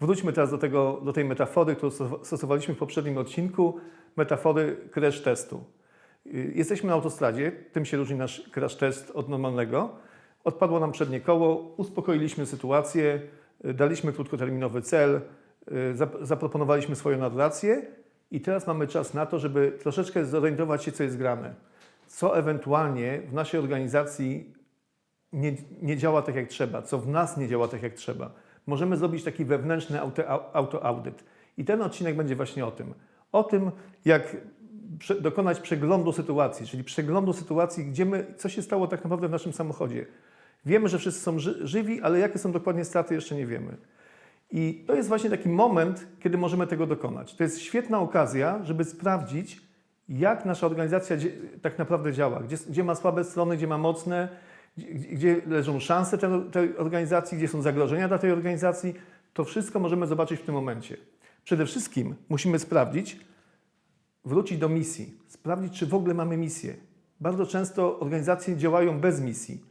Wróćmy teraz do, tego, do tej metafory, którą sto- stosowaliśmy w poprzednim odcinku, metafory crash testu. Y, Jesteśmy na autostradzie, tym się różni nasz crash test od normalnego. Odpadło nam przednie koło, uspokoiliśmy sytuację, y, daliśmy krótkoterminowy cel, zaproponowaliśmy swoją narrację i teraz mamy czas na to, żeby troszeczkę zorientować się, co jest grane. Co ewentualnie w naszej organizacji nie, nie działa tak jak trzeba, co w nas nie działa tak jak trzeba. Możemy zrobić taki wewnętrzny auto- au- autoaudyt. I ten odcinek będzie właśnie o tym. O tym, jak dokonać przeglądu sytuacji, czyli przeglądu sytuacji, gdzie my, co się stało tak naprawdę w naszym samochodzie. Wiemy, że wszyscy są ży, żywi, ale jakie są dokładnie straty, jeszcze nie wiemy. I to jest właśnie taki moment, kiedy możemy tego dokonać. To jest świetna okazja, żeby sprawdzić, jak nasza organizacja tak naprawdę działa, gdzie, gdzie ma słabe strony, gdzie ma mocne, gdzie, gdzie leżą szanse tej, organizacji, gdzie są zagrożenia dla tej organizacji. To wszystko możemy zobaczyć w tym momencie. Przede wszystkim musimy sprawdzić, wrócić do misji, sprawdzić, czy w ogóle mamy misję. Bardzo często organizacje działają bez misji.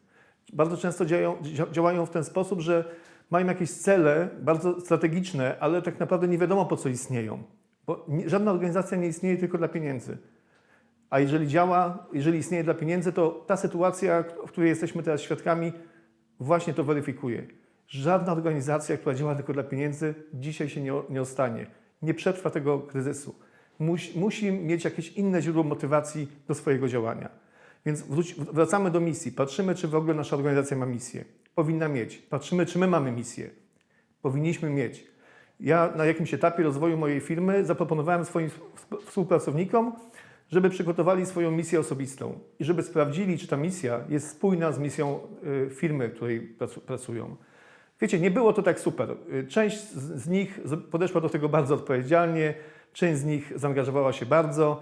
Bardzo często działają, dzia- działają w ten sposób, że mają jakieś cele bardzo strategiczne, ale tak naprawdę nie wiadomo po co istnieją. Bo żadna organizacja nie istnieje tylko dla pieniędzy. A jeżeli działa, jeżeli istnieje dla pieniędzy, to ta sytuacja, w której jesteśmy teraz świadkami, właśnie to weryfikuje. Żadna organizacja, która działa tylko dla pieniędzy, dzisiaj się nie, nie ostanie. Nie przetrwa tego kryzysu. Musi, musi mieć jakieś inne źródło motywacji do swojego działania. Więc wracamy do misji. Patrzymy, czy w ogóle nasza organizacja ma misję. Powinna mieć. Patrzymy, czy my mamy misję. Powinniśmy mieć. Ja na jakimś etapie rozwoju mojej firmy zaproponowałem swoim wsp- współpracownikom, żeby przygotowali swoją misję osobistą i żeby sprawdzili, czy ta misja jest spójna z misją y, firmy, której pracu- pracują. Wiecie, nie było to tak super. Y, Część z, nich podeszła do tego bardzo odpowiedzialnie, część z nich zaangażowała się bardzo.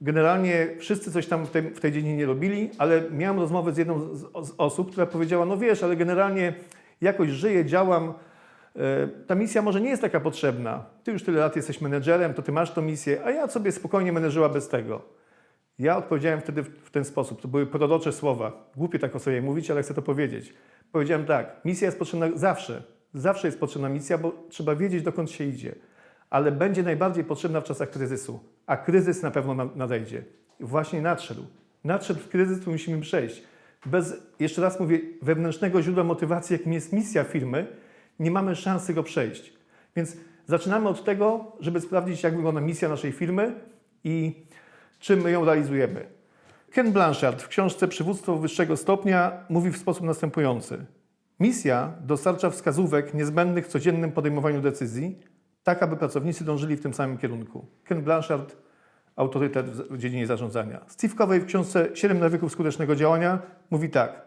Generalnie wszyscy coś tam w tej, w tej dziedzinie robili, ale miałem rozmowę z jedną z, z osób, która powiedziała, no wiesz, ale generalnie jakoś żyję, działam, e, ta misja może nie jest taka potrzebna. Ty już tyle lat jesteś menedżerem, to ty masz tą misję, a ja sobie spokojnie menedżyła bez tego. Ja odpowiedziałem wtedy w, w ten sposób. To były prorocze słowa. Głupie tak o sobie mówić, ale chcę to powiedzieć. Powiedziałem tak, misja jest potrzebna zawsze. Zawsze jest potrzebna misja, bo trzeba wiedzieć, dokąd się idzie. Ale będzie najbardziej potrzebna w czasach kryzysu. A kryzys na pewno na- nadejdzie. Właśnie nadszedł. Nadszedł kryzys, który musimy przejść. Bez, jeszcze raz mówię, wewnętrznego źródła motywacji, jakim jest misja firmy, nie mamy szansy go przejść. Więc zaczynamy od tego, żeby sprawdzić, jak wygląda misja naszej firmy i czym my ją realizujemy. Ken Blanchard w książce Przywództwo wyższego stopnia mówi w sposób następujący. Misja dostarcza wskazówek niezbędnych w codziennym podejmowaniu decyzji, tak aby pracownicy dążyli w tym samym kierunku. Ken Blanchard, autorytet w dziedzinie zarządzania. Steve Covey w książce 7 nawyków skutecznego działania mówi tak.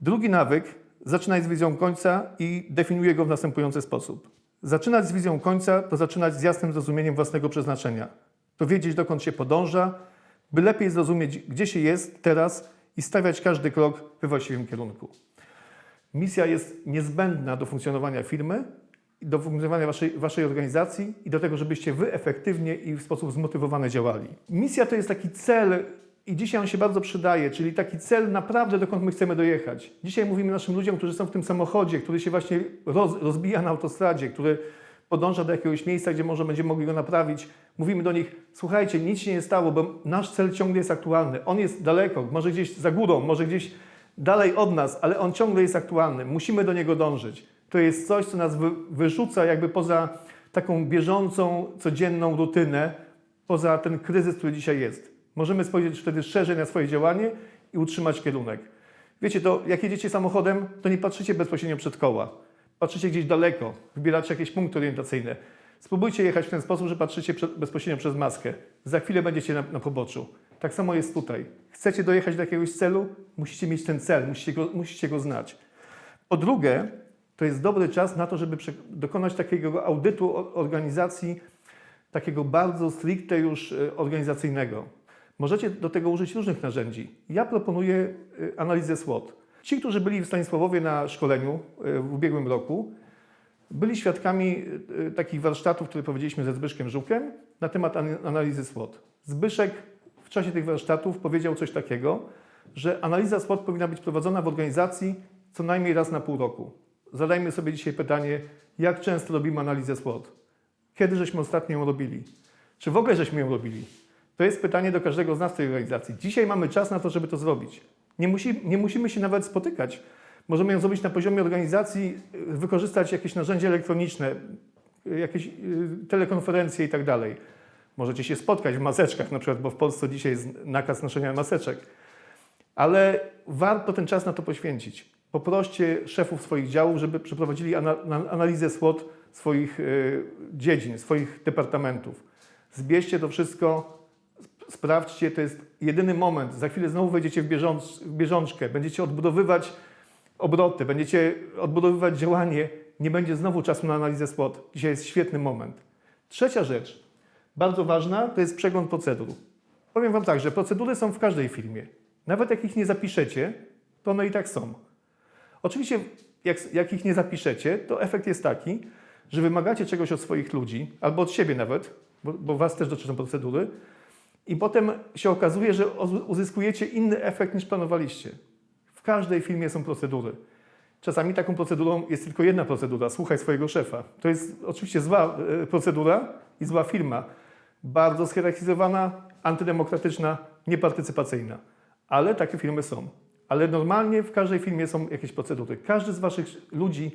Drugi nawyk zaczynaj z wizją końca i definiuje go w następujący sposób. Zaczynać z wizją końca to zaczynać z jasnym zrozumieniem własnego przeznaczenia. To wiedzieć, dokąd się podąża, by lepiej zrozumieć, gdzie się jest teraz i stawiać każdy krok we właściwym kierunku. Misja jest niezbędna do funkcjonowania firmy, do funkcjonowania waszej, waszej organizacji i do tego, żebyście wy efektywnie i w sposób zmotywowany działali. Misja to jest taki cel i dzisiaj on się bardzo przydaje, czyli taki cel naprawdę, dokąd my chcemy dojechać. Dzisiaj mówimy naszym ludziom, którzy są w tym samochodzie, który się właśnie roz, rozbija na autostradzie, który podąża do jakiegoś miejsca, gdzie może będziemy mogli go naprawić. Mówimy do nich, słuchajcie, nic się nie stało, bo nasz cel ciągle jest aktualny. On jest daleko, może gdzieś za górą, może gdzieś dalej od nas, ale on ciągle jest aktualny. Musimy do niego dążyć. To jest coś, co nas wy, wyrzuca jakby poza taką bieżącą, codzienną rutynę, poza ten kryzys, który dzisiaj jest. Możemy spojrzeć wtedy szerzej na swoje działanie i utrzymać kierunek. Wiecie, to jak jedziecie samochodem, to nie patrzycie bezpośrednio przed koła. Patrzycie gdzieś daleko, wybieracie jakieś punkty orientacyjne. Spróbujcie jechać w ten sposób, że patrzycie bezpośrednio przez maskę. Za chwilę będziecie na, na poboczu. Tak samo jest tutaj. Chcecie dojechać do jakiegoś celu, musicie mieć ten cel, musicie go, musicie go znać. Po drugie, to jest dobry czas na to, żeby dokonać takiego audytu organizacji, takiego bardzo stricte już e, organizacyjnego. Możecie do tego użyć różnych narzędzi. Ja proponuję e, analizę SWOT. Ci, którzy byli w Stanisławowie na szkoleniu e, w ubiegłym roku, byli świadkami takich warsztatów, które powiedzieliśmy ze Zbyszkiem Żukiem na temat an- analizy SWOT. Zbyszek w czasie tych warsztatów powiedział coś takiego, że analiza SWOT powinna być prowadzona w organizacji co najmniej raz na pół roku. Zadajmy sobie dzisiaj pytanie, jak często robimy analizę SWOT? Kiedy żeśmy ostatnio ją robili? Czy w ogóle żeśmy ją robili? To jest pytanie do każdego z nas w tej organizacji. Dzisiaj mamy czas na to, żeby to zrobić. Nie, musi, nie musimy się nawet spotykać. Możemy ją zrobić na poziomie organizacji, y, wykorzystać jakieś narzędzia elektroniczne, y, jakieś y, telekonferencje i tak dalej. Możecie się spotkać w maseczkach, na przykład, bo w Polsce dzisiaj jest nakaz noszenia maseczek. Ale warto ten czas na to poświęcić. Poproście szefów swoich działów, żeby przeprowadzili ana- na- analizę SWOT swoich y, dziedzin, swoich departamentów. Zbierzcie to wszystko, sp- sprawdźcie, to jest jedyny moment. Za chwilę znowu wejdziecie w, w bieżączkę, będziecie odbudowywać obroty, będziecie odbudowywać działanie, nie będzie znowu czasu na analizę SWOT. Dzisiaj jest świetny moment. Trzecia rzecz, bardzo ważna, to jest przegląd procedur. Powiem Wam tak, że procedury są w każdej firmie. Nawet jak ich nie zapiszecie, to one i tak są. Oczywiście, jak, jak ich nie zapiszecie, to efekt jest taki, że wymagacie czegoś od swoich ludzi, albo od siebie nawet, bo, bo Was też dotyczą procedury, i potem się okazuje, że uzyskujecie inny efekt niż planowaliście. W każdej firmie są procedury. Czasami taką procedurą jest tylko jedna procedura, słuchaj swojego szefa. To jest oczywiście zła e, procedura i zła firma. Bardzo schierarchizowana, antydemokratyczna, niepartycypacyjna. Ale takie firmy są. Ale normalnie w każdej firmie są jakieś procedury. Każdy z Waszych ludzi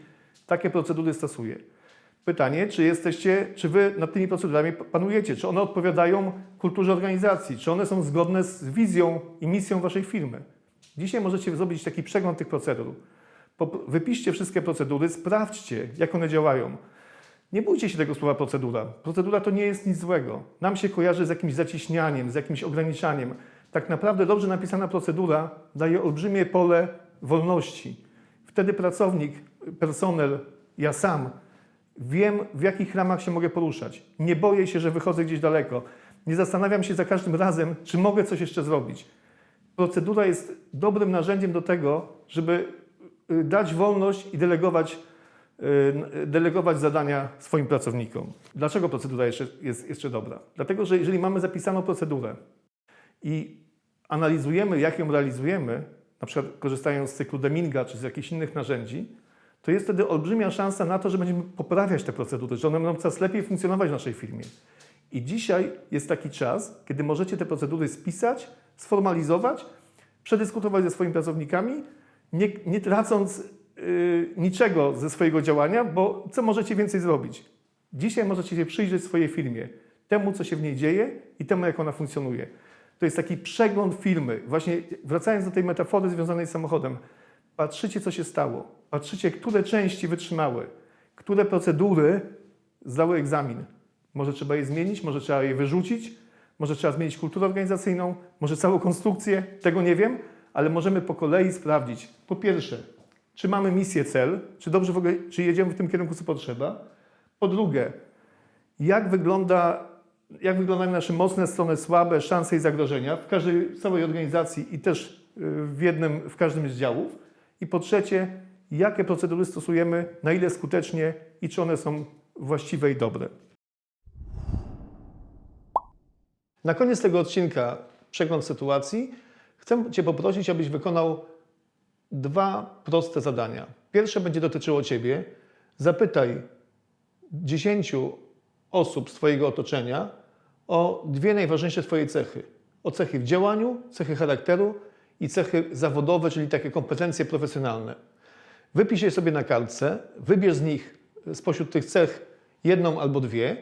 takie procedury stosuje. Pytanie, czy jesteście, czy Wy nad tymi procedurami panujecie? Czy one odpowiadają kulturze organizacji? Czy one są zgodne z wizją i misją Waszej firmy? Dzisiaj możecie zrobić taki przegląd tych procedur. Wypiszcie wszystkie procedury, sprawdźcie, jak one działają. Nie bójcie się tego słowa procedura. Procedura to nie jest nic złego. Nam się kojarzy z jakimś zacieśnianiem, z jakimś ograniczaniem. Tak naprawdę dobrze napisana procedura daje olbrzymie pole wolności. Wtedy pracownik, personel, ja sam wiem, w jakich ramach się mogę poruszać. Nie boję się, że wychodzę gdzieś daleko. Nie zastanawiam się za każdym razem, czy mogę coś jeszcze zrobić. Procedura jest dobrym narzędziem do tego, żeby y, dać wolność i delegować, y, delegować zadania swoim pracownikom. Dlaczego procedura jeszcze, jest jeszcze dobra? Dlatego, że jeżeli mamy zapisaną procedurę i analizujemy, jak ją realizujemy, na przykład korzystając z cyklu Deminga czy z jakichś innych narzędzi, to jest wtedy olbrzymia szansa na to, że będziemy poprawiać te procedury, że one będą coraz lepiej funkcjonować w naszej firmie. I dzisiaj jest taki czas, kiedy możecie te procedury spisać, sformalizować, przedyskutować ze swoimi pracownikami, nie, nie tracąc yy, niczego ze swojego działania, bo co możecie więcej zrobić? Dzisiaj możecie się przyjrzeć swojej firmie, temu, co się w niej dzieje i temu, jak ona funkcjonuje. To jest taki przegląd firmy. Właśnie wracając do tej metafory związanej z samochodem, patrzycie, co się stało. Patrzycie, które części wytrzymały, które procedury zdały egzamin. Może trzeba je zmienić, może trzeba je wyrzucić, może trzeba zmienić kulturę organizacyjną, może całą konstrukcję, tego nie wiem, ale możemy po kolei sprawdzić. Po pierwsze, czy mamy misję, cel, czy dobrze w ogóle, czy jedziemy w tym kierunku, co potrzeba. Po drugie, jak, wygląda, jak wyglądają nasze mocne strony, słabe, szanse i zagrożenia w każdej, całej organizacji i też y, w jednym, w każdym z działów. I po trzecie, jakie procedury stosujemy, na ile skutecznie i czy one są właściwe i dobre. Na koniec tego odcinka przegląd sytuacji chcę Cię poprosić, abyś wykonał dwa proste zadania. Pierwsze będzie dotyczyło Ciebie. Zapytaj 10 osób z Twojego otoczenia o dwie najważniejsze Twoje cechy. O cechy w działaniu, cechy charakteru i cechy zawodowe, czyli takie kompetencje profesjonalne. Wypisz je sobie na kartce, wybierz z nich spośród tych cech jedną albo dwie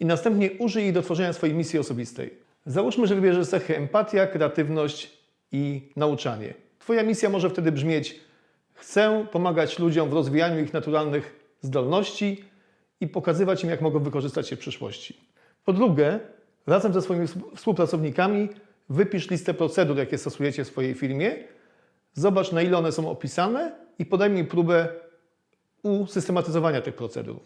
i następnie użyj ich do tworzenia swojej misji osobistej. Załóżmy, że wybierzesz cechy empatia, kreatywność i nauczanie. Twoja misja może wtedy brzmieć: Chcę pomagać ludziom w rozwijaniu ich naturalnych zdolności i pokazywać im, jak mogą wykorzystać je w przyszłości. Po drugie, razem ze swoimi współpracownikami wypisz listę procedur, jakie stosujecie w swojej firmie, zobacz, na ile one są opisane i podaj mi próbę usystematyzowania tych procedur.